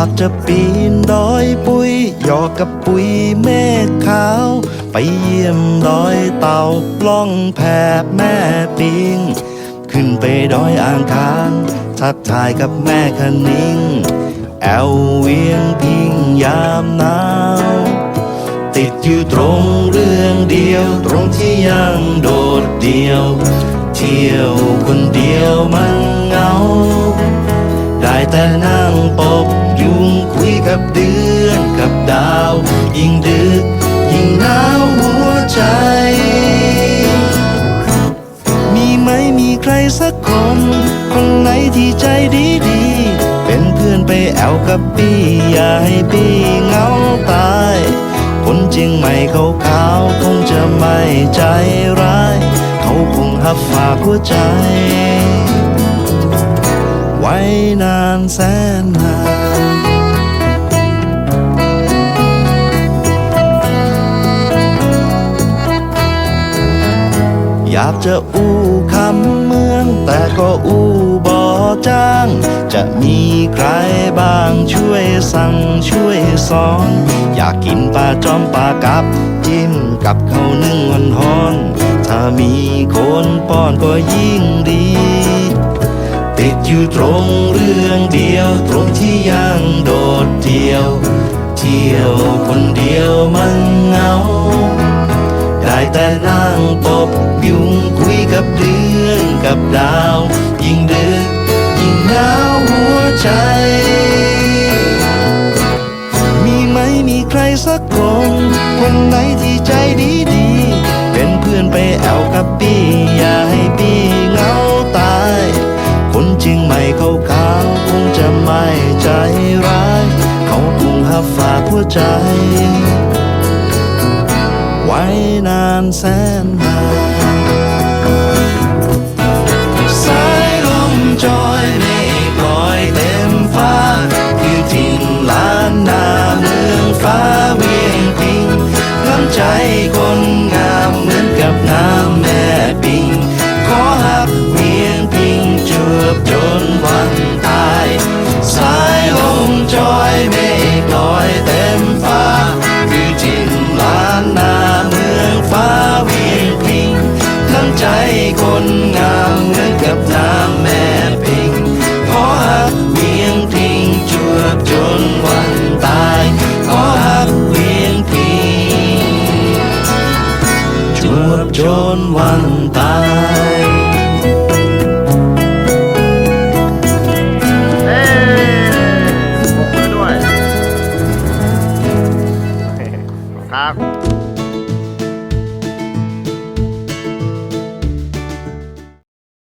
ากจะปีนดอยปุยหยอกกับปุยเมฆขาว ไปเยี่ยมดอยเต่าล่องแพแม่ปิง ขึ้นไปดอยอ่างคางทักทายกับแม่คะนิง แอวเวียงพิงยามหนาวติดอยู่ตรงเรื่องเดียว ตรงที่ยังโดดเดียว เที่ยวคนเดียวมันเหงา ได้แต่นั่งป กับเดือนกับดาว ยิ่งดึก ยิ่งหนาวหัวใจ มีไหมมีใครสักคน คนไหนที่ใจดีดีเป็นเพื่อนไปแอวกับปี้อย่าให้ปี้เหงาตาย คนเจียงใหม่เขาขาวคงจะไม่ใจร้าย เขาคงหับฝากหัวใจ ไว้นานแสนนานากจะอู้คำเมือง แต่ก็อู้บ่จ้าง จะมีใครบ้างช่วยสั่งช่วยสอน อยากกินปลาจอมปลากับ จิ้มกับข้าวนึ่งวันฮอน ถ้ามีคนป้อนก็ยิ่งดี ติดอยู่ตรงเรื่องเดียว ตรงที่ยังโดดเดียว เที่ยวคนเดียวมันเหงา ได้แต่นั่งปบยุงคุยกับเดือนกับดาว ยิ่งดึก ยิ่งหนาวหัวใจ มีไหมมีใครสักคน คนไหนที่ใจดีดีเป็นเพื่อนไปแอวกับปี้อย่าให้ปีเหงาตาย คนจริงไม่เขาขาวคงจะไม่ใจร้าย เขาคงหับฝากหัวใจ ว้นานแสนนาน คนงามเหมือนกับน้ำแม่พิงขอหักเวียงพิงจวบจนวันตายขอหักเวียงพิงจวบจนวันตายเอ้ปรบมือด้วยครับ